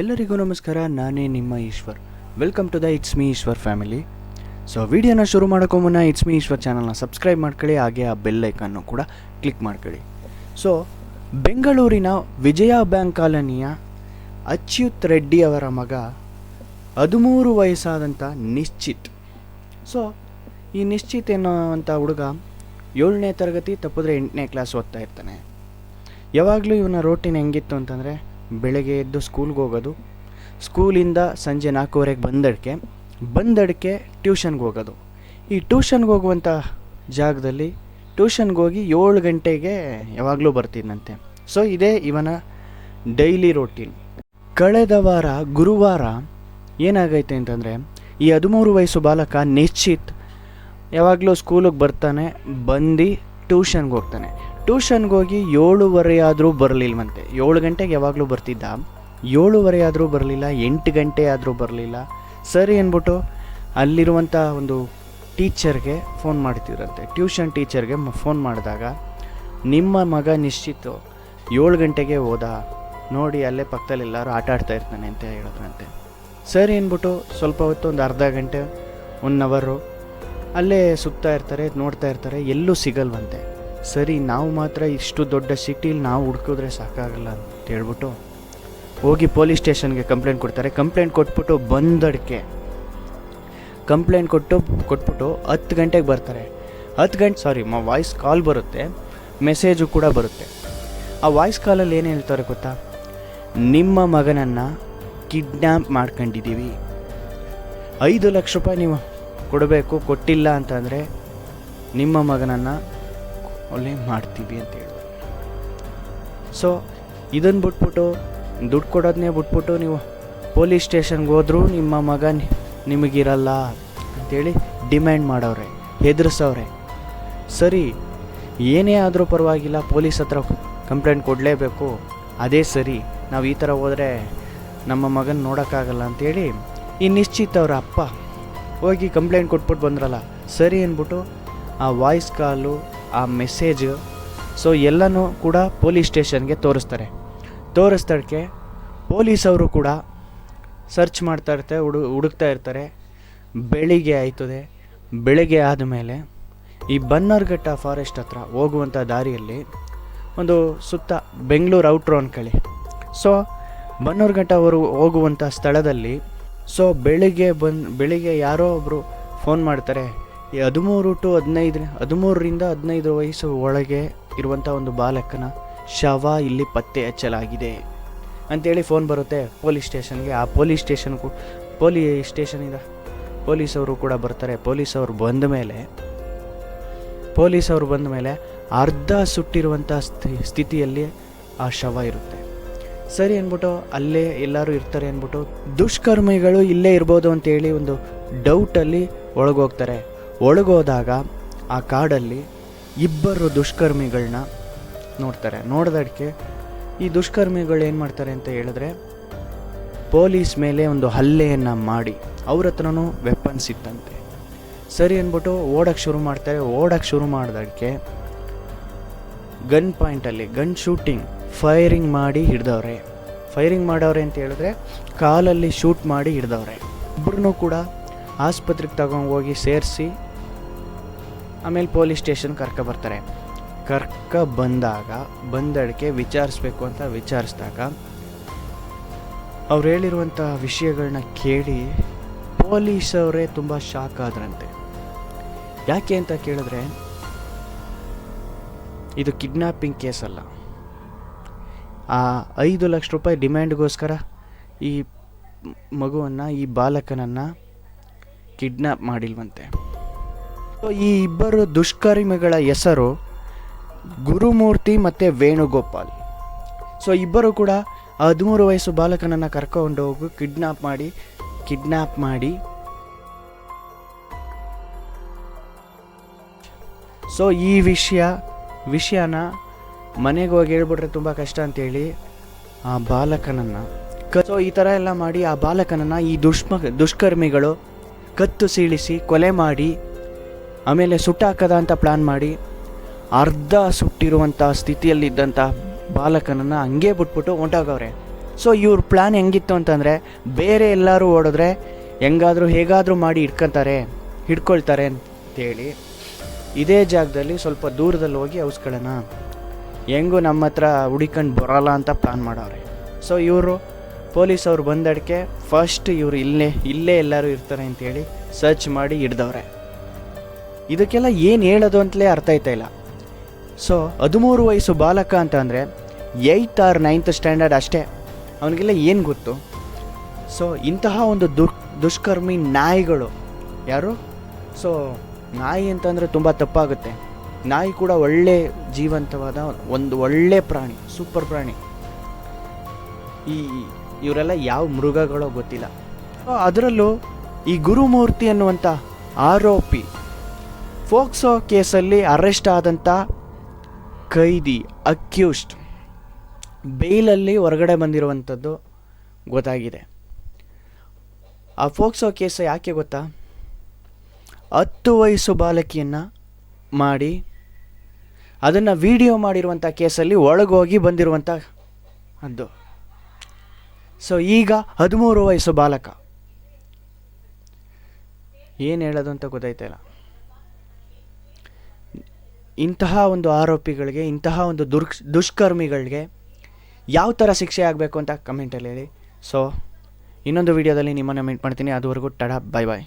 ಎಲ್ಲರಿಗೂ ನಮಸ್ಕಾರ, ನಾನೇ ನಿಮ್ಮ Ishwar. Welcome to the it's me Ishwar family so ವಿಡಿಯೋನ ಶುರು ಮಾಡೋಕ್ಕೂ ಮುನ್ನ ಇಟ್ಸ್ ಮೀ ಈಶ್ವರ್ ಚಾನಲ್ನ ಸಬ್ಸ್ಕ್ರೈಬ್ ಮಾಡ್ಕೊಳ್ಳಿ, ಹಾಗೆ ಆ ಬೆಲ್ ಐಕನ್ನು ಕೂಡ ಕ್ಲಿಕ್ ಮಾಡ್ಕೊಳ್ಳಿ. ಸೊ ಬೆಂಗಳೂರಿನ ವಿಜಯ ಬ್ಯಾಂಕ್ ಕಾಲನಿಯ ಅಚ್ಯುತ್ ರೆಡ್ಡಿ ಅವರ ಮಗ ಹದಿಮೂರು ವಯಸ್ಸಾದಂಥ ನಿಶ್ಚಿತ್. ಸೊ ಈ ನಿಶ್ಚಿತ್ ಎನ್ನುವಂಥ ಹುಡುಗ ಏಳನೇ ತರಗತಿ ತಪ್ಪಿದ್ರೆ ಎಂಟನೇ ಕ್ಲಾಸ್ ಓದ್ತಾ ಇರ್ತಾನೆ. ಯಾವಾಗಲೂ ಇವನ ರೋಟೀನ್ ಹೆಂಗಿತ್ತು ಅಂತಂದರೆ ಬೆಳಗ್ಗೆ ಎದ್ದು ಸ್ಕೂಲ್ಗೆ ಹೋಗೋದು. ಸ್ಕೂಲಿಂದ ಸಂಜೆ ನಾಲ್ಕೂವರೆಗೆ ಬಂದಡಿಕೆ. ಬಂದಡಿಕೆ ಟ್ಯೂಷನ್ಗೆ ಹೋಗೋದು. ಈ ಟ್ಯೂಷನ್ಗೆ ಹೋಗುವಂಥ ಜಾಗದಲ್ಲಿ ಟ್ಯೂಷನ್ಗೆ ಹೋಗಿ ಏಳು ಗಂಟೆಗೆ ಯಾವಾಗಲೂ ಬರ್ತಿದ್ದಂತೆ ಸೊ, ಇದೇ ಇವನ ಡೈಲಿ ರೊಟೀನ್. ಕಳೆದ ವಾರ, ಗುರುವಾರ ಏನಾಗೈತೆ ಅಂತಂದರೆ, ಈ ಹದಿಮೂರು ವಯಸ್ಸು ಬಾಲಕ ನಿಶ್ಚಿತ್ ಯಾವಾಗಲೂ ಸ್ಕೂಲಿಗೆ ಬರ್ತಾನೆ, ಬಂದು ಟ್ಯೂಷನ್ಗೆ ಹೋಗ್ತಾನೆ. ಟ್ಯೂಷನ್ಗೆ ಹೋಗಿ ಏಳುವರೆ ಆದರೂ ಬರಲಿಲ್ವಂತೆ. ಏಳು ಗಂಟೆಗೆ ಯಾವಾಗಲೂ ಬರ್ತಿದ್ದ? ಏಳುವರೆ ಆದರೂ ಬರಲಿಲ್ಲ, ಎಂಟು ಗಂಟೆ ಆದರೂ ಬರಲಿಲ್ಲ. ಸರಿ ಅಂದ್ಬಿಟ್ಟು ಅಲ್ಲಿರುವಂಥ ಒಂದು ಟೀಚರ್ಗೆ ಫೋನ್ ಮಾಡ್ತಿದ್ರಂತೆ. ಟ್ಯೂಷನ್ ಟೀಚರ್ಗೆ ಫೋನ್ ಮಾಡಿದಾಗ, ನಿಮ್ಮ ಮಗ ನಿಶ್ಚಿತ ಏಳು ಗಂಟೆಗೆ ಹೋದ ನೋಡಿ, ಅಲ್ಲೇ ಪಕ್ಕದಲ್ಲಿ ಎಲ್ಲರೂ ಆಟ ಆಡ್ತಾ ಇರ್ತಾನೆ ಅಂತ ಹೇಳಿದ್ರಂತೆ. ಸರಿ ಅಂದ್ಬಿಟ್ಟು ಸ್ವಲ್ಪ ಹೊತ್ತು ಒಂದು ಅರ್ಧ ಗಂಟೆ, ಒನ್ ಅವರು ಅಲ್ಲೇ ಸುತ್ತಾ ಇರ್ತಾರೆ, ನೋಡ್ತಾ ಇರ್ತಾರೆ, ಎಲ್ಲೂ ಸಿಗಲ್ವಂತೆ. ಸರಿ, ನಾವು ಮಾತ್ರ ಇಷ್ಟು ದೊಡ್ಡ ಸಿಟಿಲಿ ನಾವು ಹುಡ್ಕಿದ್ರೆ ಸಾಕಾಗಲ್ಲ ಅಂತ ಹೇಳ್ಬಿಟ್ಟು ಹೋಗಿ ಪೊಲೀಸ್ ಸ್ಟೇಷನ್ಗೆ ಕಂಪ್ಲೇಂಟ್ ಕೊಡ್ತಾರೆ. ಕಂಪ್ಲೇಂಟ್ ಕೊಟ್ಬಿಟ್ಟು ಬಂದಡಿಕೆ. ಕಂಪ್ಲೇಂಟ್ ಕೊಟ್ಟು, ಕೊಟ್ಬಿಟ್ಟು ಹತ್ತು ಗಂಟೆಗೆ ಬರ್ತಾರೆ. ಹತ್ತು ಗಂಟೆ ಸಾರಿ ಮಾ ವಾಯ್ಸ್ ಕಾಲ್ ಬರುತ್ತೆ. ಮೆಸೇಜು ಕೂಡ ಬರುತ್ತೆ. ಆ ವಾಯ್ಸ್ ಕಾಲಲ್ಲಿ ಏನು ಹೇಳ್ತಾರೆ ಗೊತ್ತಾ? ನಿಮ್ಮ ಮಗನನ್ನು ಕಿಡ್ನ್ಯಾಪ್ ಮಾಡ್ಕೊಂಡಿದ್ದೀವಿ. ಐದು ಲಕ್ಷ ರೂಪಾಯಿ ನೀವು ಕೊಡಬೇಕು, ಕೊಟ್ಟಿಲ್ಲ ಅಂತಂದರೆ ನಿಮ್ಮ ಮಗನನ್ನು ಒಳ್ಳೆ ಮಾಡ್ತೀವಿ ಅಂತ ಹೇಳಿದ್ರು ಸೊ ಇದನ್ನು ಬಿಟ್ಬಿಟ್ಟು, ದುಡ್ಡು ಕೊಡೋದನ್ನೇ ಬಿಟ್ಬಿಟ್ಟು ನೀವು ಪೊಲೀಸ್ ಸ್ಟೇಷನ್ಗೆ ಹೋದರೂ ನಿಮ್ಮ ಮಗ ನಿಮಗಿರಲ್ಲ ಅಂತೇಳಿ ಡಿಮ್ಯಾಂಡ್ ಮಾಡೋರೆ ಹೆದರ್ಸವ್ರೆ. ಸರಿ, ಏನೇ ಆದರೂ ಪರವಾಗಿಲ್ಲ ಪೊಲೀಸ್ ಹತ್ರ ಕಂಪ್ಲೇಂಟ್ ಕೊಡಲೇಬೇಕು. ಅದೇ ಸರಿ, ನಾವು ಈ ಥರ ಹೋದರೆ ನಮ್ಮ ಮಗನ ನೋಡೋಕ್ಕಾಗಲ್ಲ ಅಂತೇಳಿ ಈ ನಿಶ್ಚಿತ್ ಅವರ ಅಪ್ಪ ಹೋಗಿ ಕಂಪ್ಲೇಂಟ್ ಕೊಟ್ಬಿಟ್ಟು ಬಂದ್ರಲ್ಲ, ಸರಿ ಅಂದ್ಬಿಟ್ಟು ಆ ವಾಯ್ಸ್ ಕಾಲು ಆ ಮೆಸೇಜ್ ಸೊ ಎಲ್ಲನೂ ಕೂಡ ಪೊಲೀಸ್ ಸ್ಟೇಷನ್ಗೆ ತೋರಿಸ್ತಾರೆ. ತೋರಿಸ್ದಕ್ಕೆ ಪೊಲೀಸವರು ಕೂಡ ಸರ್ಚ್ ಮಾಡ್ತಾ ಇರ್ತಾರೆ ಹುಡು, ಹುಡುಕ್ತಾ ಇರ್ತಾರೆ. ಬೆಳಿಗ್ಗೆ ಆಯ್ತದೆ. ಬೆಳಿಗ್ಗೆ ಆದಮೇಲೆ ಈ ಬನ್ನರ್ಘಟ್ಟ ಫಾರೆಸ್ಟ್ ಹತ್ರ ಹೋಗುವಂಥ ದಾರಿಯಲ್ಲಿ ಒಂದು ಸುತ್ತ ಬೆಂಗಳೂರು ಔಟ್ರು ಅಂದ್ಕೊಳ್ಳಿ ಸೊ ಬನ್ನೂರುಘಟ್ಟ ಅವರು ಹೋಗುವಂಥ ಸ್ಥಳದಲ್ಲಿ ಸೊ ಬೆಳಿಗ್ಗೆ ಬಂದು, ಬೆಳಿಗ್ಗೆ ಯಾರೋ ಒಬ್ಬರು ಫೋನ್ ಮಾಡ್ತಾರೆ. ಈ ಹದಿಮೂರು ಟು ಹದಿನೈದು, ಹದಿಮೂರರಿಂದ ಹದಿನೈದು ವಯಸ್ಸು ಒಳಗೆ ಇರುವಂಥ ಒಂದು ಬಾಲಕನ ಶವ ಇಲ್ಲಿ ಪತ್ತೆ ಹಚ್ಚಲಾಗಿದೆ. ಅಂತೇಳಿ ಫೋನ್ ಬರುತ್ತೆ ಪೊಲೀಸ್ ಸ್ಟೇಷನ್ಗೆ. ಆ ಪೊಲೀಸ್ ಸ್ಟೇಷನ್ ಪೊಲೀಸ್ ಸ್ಟೇಷನಿಂದ ಪೊಲೀಸವರು ಕೂಡ ಬರ್ತಾರೆ. ಪೊಲೀಸವರು ಬಂದ ಮೇಲೆ, ಪೊಲೀಸವರು ಬಂದ ಮೇಲೆ ಅರ್ಧ ಸುಟ್ಟಿರುವಂಥ ಸ್ಥಿ, ಸ್ಥಿತಿಯಲ್ಲಿ ಆ ಶವ ಇರುತ್ತೆ. ಸರಿ ಅಂದ್ಬಿಟ್ಟು ಅಲ್ಲೇ ಎಲ್ಲರೂ ಇರ್ತಾರೆ ಅಂದ್ಬಿಟ್ಟು ದುಷ್ಕರ್ಮಿಗಳು ಇಲ್ಲೇ ಇರ್ಬೋದು ಅಂತೇಳಿ ಒಂದು ಡೌಟಲ್ಲಿ ಒಳಗೋಗ್ತಾರೆ. ಒಳಗೋದಾಗ ಆ ಕಾಡಲ್ಲಿ ಇಬ್ಬರು ದುಷ್ಕರ್ಮಿಗಳನ್ನ ನೋಡ್ತಾರೆ. ನೋಡಿದಕ್ಕೆ ಈ ದುಷ್ಕರ್ಮಿಗಳು ಏನು ಮಾಡ್ತಾರೆ ಅಂತ ಹೇಳಿದ್ರೆ, ಪೊಲೀಸ್ ಮೇಲೆ ಒಂದು ಹಲ್ಲೆಯನ್ನು ಮಾಡಿ ಅವ್ರ ಹತ್ರನೂ ವೆಪನ್ಸ್ ಇತ್ತಂತೆ. ಸರಿ ಅಂದ್ಬಿಟ್ಟು ಓಡಕ್ಕೆ ಶುರು ಮಾಡ್ತಾರೆ. ಓಡಕ್ಕೆ ಶುರು ಮಾಡಿದಕ್ಕೆ ಗನ್ ಪಾಯಿಂಟಲ್ಲಿ ಗನ್ ಶೂಟಿಂಗ್ ಫೈರಿಂಗ್ ಮಾಡಿ ಹಿಡ್ದವ್ರೆ. ಫೈರಿಂಗ್ ಮಾಡವ್ರೆ ಅಂತ ಹೇಳಿದ್ರೆ ಕಾಲಲ್ಲಿ ಶೂಟ್ ಮಾಡಿ ಹಿಡ್ದವ್ರೆ. ಇಬ್ಬರನ್ನೂ ಕೂಡ ಆಸ್ಪತ್ರೆಗೆ ತಗೊಂಡೋಗಿ ಸೇರಿಸಿ ಆಮೇಲೆ ಪೊಲೀಸ್ ಸ್ಟೇಷನ್ ಕರ್ಕ ಬರ್ತಾರೆ. ಕರ್ಕ ಬಂದಾಗ, ಬಂದಡಿಕೆ ವಿಚಾರಿಸ್ಬೇಕು ಅಂತ ವಿಚಾರಿಸಿದಾಗ, ಅವ್ರು ಹೇಳಿರುವಂಥ ವಿಷಯಗಳನ್ನ ಕೇಳಿ ಪೊಲೀಸವರೇ ತುಂಬ ಶಾಕ್ ಆದ್ರಂತೆ. ಯಾಕೆ ಅಂತ ಕೇಳಿದ್ರೆ, ಇದು ಕಿಡ್ನಾಪಿಂಗ್ ಕೇಸ್ ಅಲ್ಲ. ಆ ಐದು ಲಕ್ಷ ರೂಪಾಯಿ ಡಿಮ್ಯಾಂಡ್ಗೋಸ್ಕರ ಈ ಮಗುವನ್ನು, ಈ ಬಾಲಕನನ್ನು ಕಿಡ್ನಾಪ್ ಮಾಡಿಲ್ವಂತೆ. ಈ ಇಬ್ಬರು ದುಷ್ಕರ್ಮಿಗಳ ಹೆಸರು ಗುರುಮೂರ್ತಿ ಮತ್ತು ವೇಣುಗೋಪಾಲ್. ಸೊ ಇಬ್ಬರು ಕೂಡ ಹದಿಮೂರು ವಯಸ್ಸು ಬಾಲಕನನ್ನು ಕರ್ಕೊಂಡು ಹೋಗಿ ಕಿಡ್ನಾಪ್ ಮಾಡಿ ಕಿಡ್ನಾಪ್ ಮಾಡಿ. ಸೊ ಈ ವಿಷಯ, ವಿಷಯನ ಮನೆಗೆ ಹೋಗಿ ಹೇಳ್ಬಿಟ್ರೆ ತುಂಬ ಕಷ್ಟ ಅಂತೇಳಿ ಆ ಬಾಲಕನನ್ನು ಕ ಸೊ ಈ ಥರ ಎಲ್ಲ ಮಾಡಿ ಆ ಬಾಲಕನನ್ನು ಈ ದುಷ್ಮ, ದುಷ್ಕರ್ಮಿಗಳು ಕತ್ತು ಸೀಳಿಸಿ ಕೊಲೆ ಮಾಡಿ ಆಮೇಲೆ ಸುಟ್ಟಾಕದ ಅಂತ ಪ್ಲ್ಯಾನ್ ಮಾಡಿ ಅರ್ಧ ಸುಟ್ಟಿರುವಂಥ ಸ್ಥಿತಿಯಲ್ಲಿದ್ದಂಥ ಬಾಲಕನನ್ನು ಹಂಗೆ ಬಿಟ್ಬಿಟ್ಟು ಹೊಂಟೋಗವ್ರೆ. ಸೊ ಇವ್ರ ಪ್ಲ್ಯಾನ್ ಹೆಂಗಿತ್ತು ಅಂತಂದರೆ ಬೇರೆ ಎಲ್ಲರೂ ಓಡಿದ್ರೆ ಹೆಂಗಾದರೂ ಹೇಗಾದರೂ ಮಾಡಿ ಹಿಡ್ಕೊತಾರೆ, ಹಿಡ್ಕೊಳ್ತಾರೆ ಅಂತೇಳಿ ಇದೇ ಜಾಗದಲ್ಲಿ ಸ್ವಲ್ಪ ದೂರದಲ್ಲಿ ಹೋಗಿ ಔಸ್ಕೊಳ್ಳೋಣ ಹೆಂಗೂ ನಮ್ಮ ಹತ್ರ ಹುಡಿಕೊಂಡು ಬರೋಲ್ಲ ಅಂತ ಪ್ಲ್ಯಾನ್ ಮಾಡವ್ರೆ. ಸೊ ಇವರು ಪೊಲೀಸ್ ಅವ್ರು ಬಂದಡ್ಕೆ ಫಸ್ಟ್ ಇವರು ಇಲ್ಲೇ ಇಲ್ಲೇ ಎಲ್ಲರೂ ಇರ್ತಾರೆ ಅಂತೇಳಿ ಸರ್ಚ್ ಮಾಡಿ ಹಿಡ್ದವ್ರೆ. ಇದಕ್ಕೆಲ್ಲ ಏನು ಹೇಳೋದು ಅಂತಲೇ ಅರ್ಥ ಆಯ್ತಾ ಇಲ್ಲ. ಸೊ ಹದಿಮೂರು ವಯಸ್ಸು ಬಾಲಕ ಅಂತ ಅಂದರೆ ಏಯ್ತ್ ಆರ್ ನೈನ್ತ್ ಸ್ಟ್ಯಾಂಡರ್ಡ್ ಅಷ್ಟೇ. ಅವನಿಗೆಲ್ಲ ಏನು ಗೊತ್ತು? ಸೊ ಇಂತಹ ಒಂದು ದುರ್, ದುಷ್ಕರ್ಮಿ ನಾಯಿಗಳು. ಯಾರು? ಸೊ ನಾಯಿ ಅಂತಂದರೆ ತುಂಬ ತಪ್ಪಾಗುತ್ತೆ. ನಾಯಿ ಕೂಡ ಒಳ್ಳೆ ಜೀವಂತವಾದ ಒಂದು ಒಳ್ಳೆ ಪ್ರಾಣಿ, ಸೂಪರ್ ಪ್ರಾಣಿ. ಈ ಇವರೆಲ್ಲ ಯಾವ ಮೃಗಗಳೋ ಗೊತ್ತಿಲ್ಲ. ಅದರಲ್ಲೂ ಈ ಗುರುಮೂರ್ತಿ ಅನ್ನುವಂಥ ಆರೋಪಿ ಫೋಕ್ಸೋ ಕೇಸಲ್ಲಿ ಅರೆಸ್ಟ್ ಆದಂಥ ಕೈದಿ ಅಕ್ಯೂಸ್ಡ್ ಬೇಲಲ್ಲಿ ಹೊರಗಡೆ ಬಂದಿರುವಂಥದ್ದು ಗೊತ್ತಾಗಿದೆ. ಆ ಫೋಕ್ಸೋ ಕೇಸ ಯಾಕೆ ಗೊತ್ತಾ? ಹತ್ತು ವಯಸ್ಸು ಬಾಲಕಿಯನ್ನು ಮಾಡಿ, ಅದನ್ನು ವಿಡಿಯೋ ಮಾಡಿರುವಂಥ ಕೇಸಲ್ಲಿ ಒಳಗೋಗಿ ಬಂದಿರುವಂಥ ಅದು. ಸೊ ಈಗ ಹದಿಮೂರು ವಯಸ್ಸು ಬಾಲಕ. ಏನು ಹೇಳೋದು ಅಂತ ಗೊತ್ತಾಯ್ತಾ ಇಲ್ಲ. ಇಂತಹ ಒಂದು ಆರೋಪಿಗಳಿಗೆ, ಇಂತಹ ಒಂದು ದುರ್, ದುಷ್ಕರ್ಮಿಗಳಿಗೆ ಯಾವ ಥರ ಶಿಕ್ಷೆ ಆಗಬೇಕು ಅಂತ ಕಮೆಂಟಲ್ಲಿ ಹೇಳಿ. ಸೊ ಇನ್ನೊಂದು ವಿಡಿಯೋದಲ್ಲಿ ನಿಮ್ಮನ್ನು ಮೀಟ್ ಮಾಡ್ತೀನಿ. ಅದುವರೆಗೂ ಟಡಾ ಬಾಯ್ ಬಾಯ್